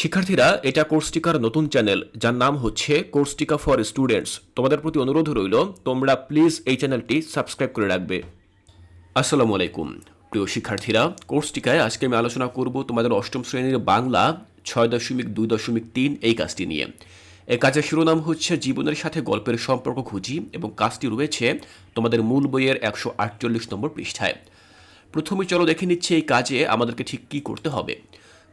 শিক্ষার্থীরা এটা কোর্সটিকার নতুন চ্যানেল যার নাম হচ্ছে কোর্সটিকা ফর স্টুডেন্টস তোমাদের প্রতি অনুরোধ রইল, তোমরা প্লিজ এই চ্যানেলটি সাবস্ক্রাইব করে রাখবে। আসসালামু আলাইকুম। প্রিয় শিক্ষার্থীরা কোর্সটিকায় আজকে আমি আলোচনা করব তোমাদের অষ্টম শ্রেণির বাংলা ছয় দশমিক দুই দশমিক তিন এই কাজটি নিয়ে। এই কাজের শিরোনাম হচ্ছে জীবনের সাথে গল্পের সম্পর্ক খুঁজি এবং কাজটি রয়েছে তোমাদের মূল বইয়ের একশো আটচল্লিশ নম্বর পৃষ্ঠায়। প্রথমে চলো দেখে নিচ্ছি এই কাজে আমাদেরকে ঠিক কী করতে হবে।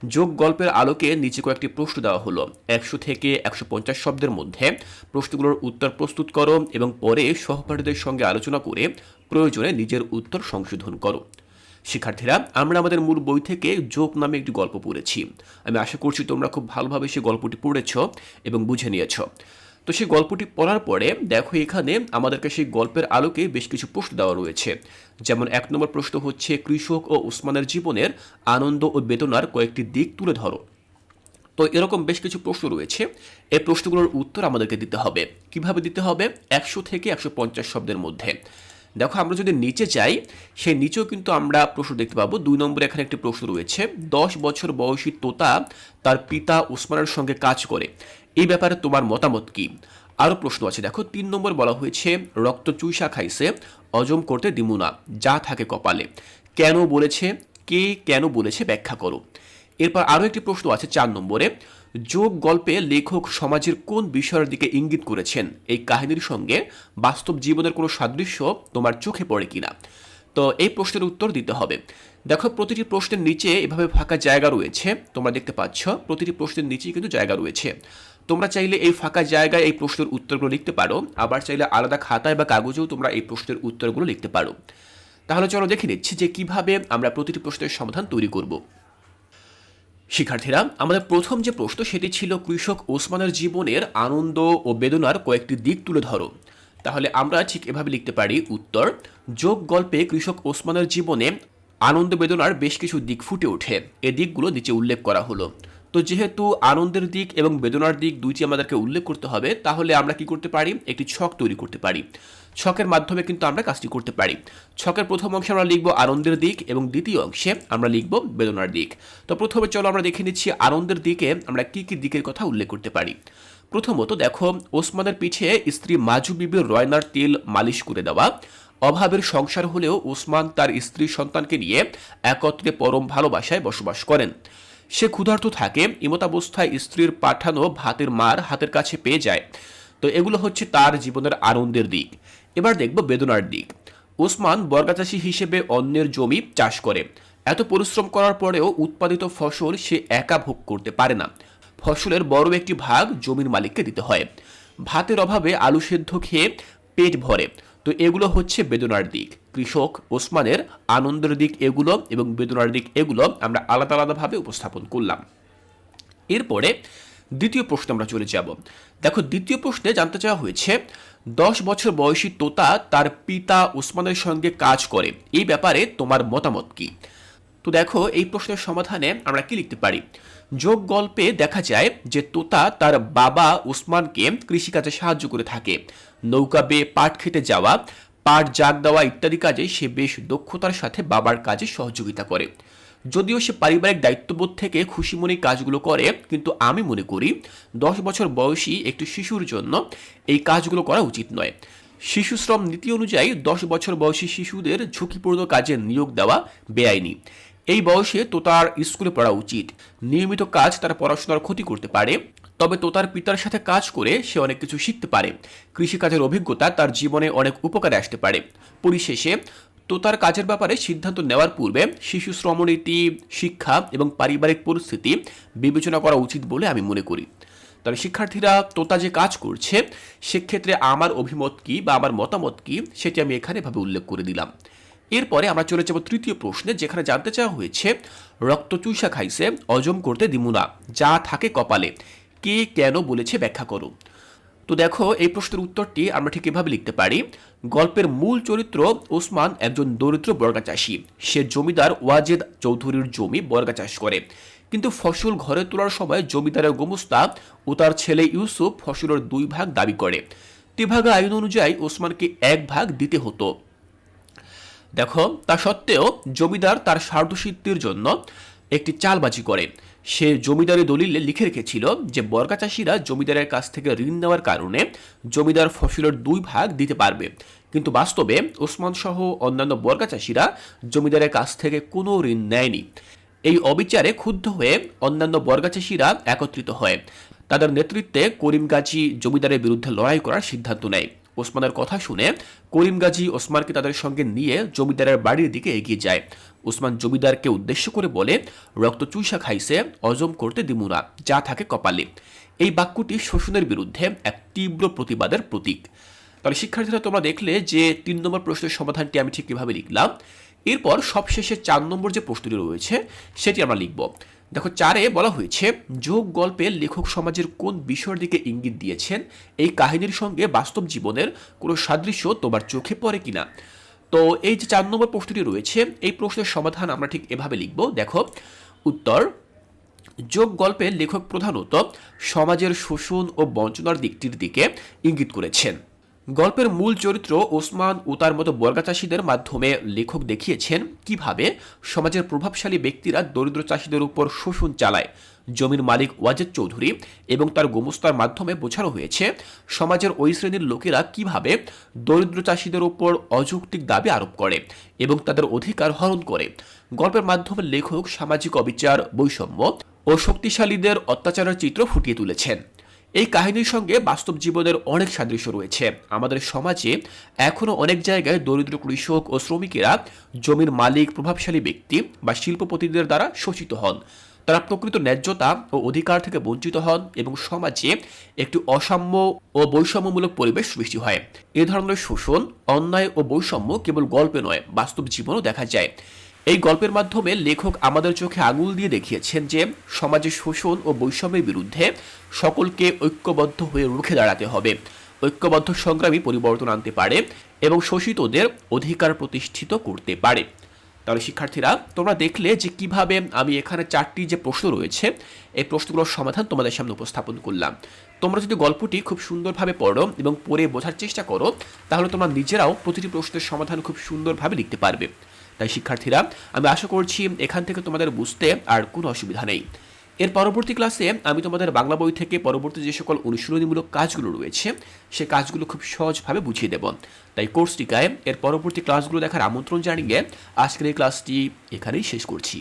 যোগ গল্পের আলোকে নিচে কয়েকটি প্রশ্ন দেওয়া হলো। একশো থেকে একশো পঞ্চাশ শব্দের মধ্যে প্রশ্নগুলোর উত্তর প্রস্তুত করো এবং পরে সহপাঠীদের সঙ্গে আলোচনা করে প্রয়োজনে নিজের উত্তর সংশোধন করো। শিক্ষার্থীরা, আমরা আমাদের মূল বই থেকে যোগ নামে একটি গল্প পড়েছি। আমি আশা করছি তোমরা খুব ভালোভাবে সে গল্পটি পড়েছ এবং বুঝে নিয়েছ। তো সেই গল্পটি পড়ার পরে দেখো এখানে আমাদেরকে সেই গল্পের আলোকে বেশ কিছু প্রশ্ন দেওয়া রয়েছে। যেমন এক নম্বর প্রশ্ন হচ্ছে, কৃষক ও উসমানের জীবনের আনন্দ ও বেদনার কয়েকটি দিক তুলে ধরো। তো এরকম বেশ কিছু প্রশ্ন রয়েছে। এই প্রশ্নগুলোর উত্তর আমাদেরকে দিতে হবে। কীভাবে দিতে হবে? একশো থেকে একশো পঞ্চাশ শব্দের মধ্যে। দেখো, আমরা যদি নিচে যাই, সেই নিচেও কিন্তু আমরা প্রশ্ন দেখতে পাবো। দুই নম্বরে এখানে একটি প্রশ্ন রয়েছে, দশ বছর বয়সী তোতা তার পিতা উসমানের সঙ্গে কাজ করে। এই ব্যাপারে তোমার মতামত কি? আরও প্রশ্ন আছে, দেখো, তিন নম্বর বলা হয়েছে, রক্ত চুইসা খাইছে অজম করতে দিমুনা যা থাকে কপালে। কেন বলেছে? কে কেন বলেছে? ব্যাখ্যা করো। এরপর আরও একটি প্রশ্ন আছে চার নম্বরে, যোগ গল্পে লেখক সমাজের কোন বিষয়ের দিকে ইঙ্গিত করেছেন? এই কাহিনীর সঙ্গে বাস্তব জীবনের কোনো সাদৃশ্য তোমার চোখে পড়ে কিনা? তো এই প্রশ্নের উত্তর দিতে হবে। দেখো, প্রতিটি প্রশ্নের নিচে এভাবে ফাঁকা জায়গা রয়েছে, তোমরা দেখতে পাচ্ছ, প্রতিটি প্রশ্নের নিচেই কিন্তু জায়গা রয়েছে। তোমরা চাইলে এই ফাঁকা জায়গায় এই প্রশ্নের উত্তরগুলো লিখতে পারো। আবার চাইলে আলাদা খাতায় বা কাগজেও তোমরা এই প্রশ্নের উত্তরগুলো লিখতে পারো। তাহলে চলো দেখে নিচ্ছি যে কীভাবে আমরা প্রতিটি প্রশ্নের সমাধান তৈরি করব। শিক্ষার্থীরা, আমাদের প্রথম যে প্রশ্ন সেটি ছিল, কৃষক ওসমানের জীবনের আনন্দ ও বেদনার কয়েকটি দিক তুলে ধরো। তাহলে আমরা ঠিক এভাবে লিখতে পারি, উত্তর, যোগ গল্পে কৃষক ওসমানের জীবনে আনন্দ বেদনার বেশ কিছু দিক ফুটে ওঠে। এ দিকগুলো নিচে উল্লেখ করা হলো। তো যেহেতু আনন্দের দিক এবং বেদনার দিক দুইটি আমাদেরকে উল্লেখ করতে হবে, তাহলে আমরা কি করতে পারি? একটি ছক তৈরি করতে পারি। ছকের মাধ্যমে কিন্তু আমরা কাজটি করতে পারি। ছকের প্রথম অংশে আমরা লিখব আনন্দের দিক এবং দ্বিতীয় অংশে আমরা লিখব বেদনার দিক। তো প্রথমে চলো আমরা দেখে নিচ্ছি আনন্দের দিকে আমরা কি কি দিকের কথা উল্লেখ করতে পারি। প্রথমত দেখো, ওসমানের পিছে স্ত্রী মাজু বিবির রয়নার তেল মালিশ করে দেওয়া। অভাবের সংসার হলেও ওসমান তার স্ত্রী সন্তানকে নিয়ে একত্রে পরম ভালোবাসায় বসবাস করেন। সে ক্ষুধার্ত থাকে, ইমতাবস্থায় স্ত্রীর পাঠানো ভাতের মার হাতের কাছে পেয়ে যায়। তো এগুলো হচ্ছে তার জীবনের আনন্দের দিক। এবার দেখব বেদনার দিক। ওসমান বর্গাচাষী হিসেবে অন্যের জমি চাষ করে। এত পরিশ্রম করার পরেও উৎপাদিত ফসল সে একা ভোগ করতে পারে না। ফসলের বড় একটি ভাগ জমির মালিককে দিতে হয়। ভাতের অভাবে আলু সেদ্ধ খেয়ে পেট ভরে। তো এগুলো হচ্ছে বেদনার দিক। কৃষক ওসমানের আনন্দের দিক এগুলো এবং বেদনার দিক এগুলো আমরা আলাদা আলাদাভাবে উপস্থাপন করলাম। এরপরে দ্বিতীয় প্রশ্নে আমরা চলে যাব। দেখো, দ্বিতীয় প্রশ্নে জানতে চাওয়া হয়েছে, দশ বছর বয়সী তোতা তার পিতা ওসমানের সঙ্গে কাজ করে। এই ব্যাপারে তোমার মতামত কি? তো দেখো, এই প্রশ্নের সমাধানে আমরা কি লিখতে পারি? যোগ গল্পে দেখা যায় যে তোতা তার বাবা ওসমানকে কৃষিকাজে সাহায্য করে থাকে। নৌকা বেয়ে পাট খেতে যাওয়া, পাট জাগ দেওয়া ইত্যাদি কাজে সে বেশ দক্ষতার সাথে বাবার কাজে সহযোগিতা করে। যদিও সে পারিবারিক দায়িত্ববোধ থেকে খুশি মনে কাজগুলো করে, কিন্তু আমি মনে করি দশ বছর বয়সী একটি শিশুর জন্য এই কাজগুলো করা উচিত নয়। শিশু শ্রম নীতি অনুযায়ী দশ বছর বয়সী শিশুদের ঝুঁকিপূর্ণ কাজে নিয়োগ দেওয়া বেআইনি। এই বয়সে তো তার স্কুলে পড়া উচিত। নিয়মিত কাজ তার পড়াশোনার ক্ষতি করতে পারে তবে তো তার পিতার সাথে কাজ করে সে অনেক কিছু শিখতে পারে। কৃষিকাজের অভিজ্ঞতা তার জীবনে অনেক উপকারে আসতে পারে। পরিশেষে, তো তার কাজের ব্যাপারে সিদ্ধান্ত নেওয়ার পূর্বে শিশু শ্রমনীতি শিক্ষা এবং পারিবারিক পরিস্থিতি বিবেচনা করা উচিত বলে আমি মনে করি। তবে শিক্ষার্থীরা তোতা যে কাজ করছে, সেক্ষেত্রে আমার অভিমত কি বা আমার মতামত কি সেটি আমি এখানে ভাবে উল্লেখ করে দিলাম। এরপরে আমরা চলে যাব তৃতীয় প্রশ্নে, যেখানে জানতে চাওয়া হয়েছে রক্ত চুষা খাইছে অজম করতে দিমুনা যা থাকে কপালে। কে কেন বলেছে ব্যাখ্যা করো। তো দেখো, এই প্রশ্নের উত্তরটি আমরা ঠিক এভাবে লিখতে পারি। গল্পের মূল চরিত্র ওসমান একজন দরিদ্র বর্গা চাষী। সে জমিদার ওয়াজেদ চৌধুরীর জমি বর্গা চাষ করে। কিন্তু ফসল ঘরে তোলার সময় জমিদারের গোমস্তা ও তার ছেলে ইউসুফ ফসলের দুই ভাগ দাবি করে। তেভাগা আইন অনুযায়ী ওসমানকে এক ভাগ দিতে হতো। দেখো, তা সত্ত্বেও জমিদার তার স্বার্থসিদ্ধির জন্য একটি চালবাজি করে। সে জমিদারি দলিলে লিখে রেখেছিল যে বর্গা চাষিরা জমিদারের কাছ থেকে ঋণ নেওয়ার কারণে জমিদার ফসলের দুই ভাগ দিতে পারবে। কিন্তু বাস্তবে ওসমান সহ অন্যান্য বর্গা চাষিরা জমিদারের কাছ থেকে কোনো ঋণ নেয়নি। এই অবিচারে ক্ষুব্ধ হয়ে অন্যান্য বর্গা চাষিরা একত্রিত হয়। তাদের নেতৃত্বে করিম গাজী জমিদারের বিরুদ্ধে লড়াই করার সিদ্ধান্ত নেয়। ওসমানের কথা শুনে করিম গাজী ওসমানকে তাদের সঙ্গে নিয়ে জমিদারের বাড়ির দিকে এগিয়ে যায়। ওসমান জমিদারকে উদ্দেশ্য করে বলে, রক্ত চুইসা খাইছে অজম করতে দিমুনা যা থাকে কপালে। এই বাক্যটি শোষণের বিরুদ্ধে এক তীব্র প্রতিবাদের প্রতীক। তাহলে শিক্ষার্থীরা, তোমরা দেখলে যে তিন নম্বর প্রশ্নের সমাধানটি আমি ঠিক কীভাবে লিখলাম। এরপর সবশেষে চার নম্বর যে প্রশ্নটি রয়েছে, সেটি আমরা লিখব। দেখো চারে বলা হয়েছে, যোগ গল্পে লেখক সমাজের কোন বিষয়ের দিকে ইঙ্গিত দিয়েছেন? এই কাহিনীর সঙ্গে বাস্তব জীবনের কোনো সাদৃশ্য তোমার চোখে পড়ে কিনা? তো এই যে চার নম্বর প্রশ্নটি রয়েছে, এই প্রশ্নের সমাধান আমরা ঠিক এভাবে লিখব। দেখো, উত্তর, যোগ গল্পে লেখক প্রধানত সমাজের শোষণ ও বঞ্চনার দিকটির দিকে ইঙ্গিত করেছেন। গল্পের মূল চরিত্র ওসমান ও তার মতো বর্গা চাষীদের মাধ্যমে লেখক দেখিয়েছেন কীভাবে সমাজের প্রভাবশালী ব্যক্তিরা দরিদ্র চাষিদের উপর শোষণ চালায়। জমির মালিক ওয়াজেদ চৌধুরী এবং তার গোমস্তার মাধ্যমে বোঝানো হয়েছে, সমাজের ওই শ্রেণির লোকেরা কীভাবে দরিদ্র চাষিদের উপর অযৌক্তিক দাবি আরোপ করে এবং তাদের অধিকার হরণ করে। গল্পের মাধ্যমে লেখক সামাজিক অবিচার, বৈষম্য ও শক্তিশালীদের অত্যাচারের চিত্র ফুটিয়ে তুলেছেন। এই কাহিনীর সঙ্গে বাস্তব জীবনের অনেক সাদৃশ্য রয়েছে। আমাদের সমাজে এখনও অনেক জায়গায় দরিদ্র কৃষক ও শ্রমিকেরা জমির মালিক, প্রভাবশালী ব্যক্তি বা শিল্পপতিদের দ্বারা শোষিত হন। তারা প্রকৃত ন্যায্যতা ও অধিকার থেকে বঞ্চিত হন এবং সমাজে একটি অসাম্য ও বৈষম্যমূলক পরিবেশ সৃষ্টি হয়। এ ধরনের শোষণ, অন্যায় ও বৈষম্য কেবল গল্পে নয়, বাস্তব জীবনেও দেখা যায়। এই গল্পের মাধ্যমে লেখক আমাদের চোখে আঙুল দিয়ে দেখিয়েছেন যে সমাজে শোষণ ও বৈষম্যের বিরুদ্ধে সকলকে ঐক্যবদ্ধ হয়ে রুখে দাঁড়াতে হবে। ঐক্যবদ্ধ সংগ্রামী পরিবর্তন আনতে পারে এবং শোষিতদের অধিকার প্রতিষ্ঠিত করতে পারে। তাহলে শিক্ষার্থীরা, তোমরা দেখলে যে কীভাবে আমি এখানে চারটি যে প্রশ্ন রয়েছে, এই প্রশ্নগুলোর সমাধান তোমাদের সামনে উপস্থাপন করলাম। তোমরা যদি গল্পটি খুব সুন্দরভাবে পড়ো এবং পড়ে বোঝার চেষ্টা করো, তাহলে তোমরা নিজেরাও প্রতিটি প্রশ্নের সমাধান খুব সুন্দরভাবে লিখতে পারবে। তাই শিক্ষার্থীরা, আমি আশা করছি এখান থেকে তোমাদের বুঝতে আর কোনো অসুবিধা নেই। এর পরবর্তী ক্লাসে আমি তোমাদের বাংলা বই থেকে পরবর্তী যে সকল অনুশীলনীমূলক কাজগুলো রয়েছে, সে কাজগুলো খুব সহজভাবে বুঝিয়ে দেব। তাই কোর্সটিকায় এর পরবর্তী ক্লাসগুলো দেখার আমন্ত্রণ জানিয়ে আজকের এই ক্লাসটি এখানেই শেষ করছি।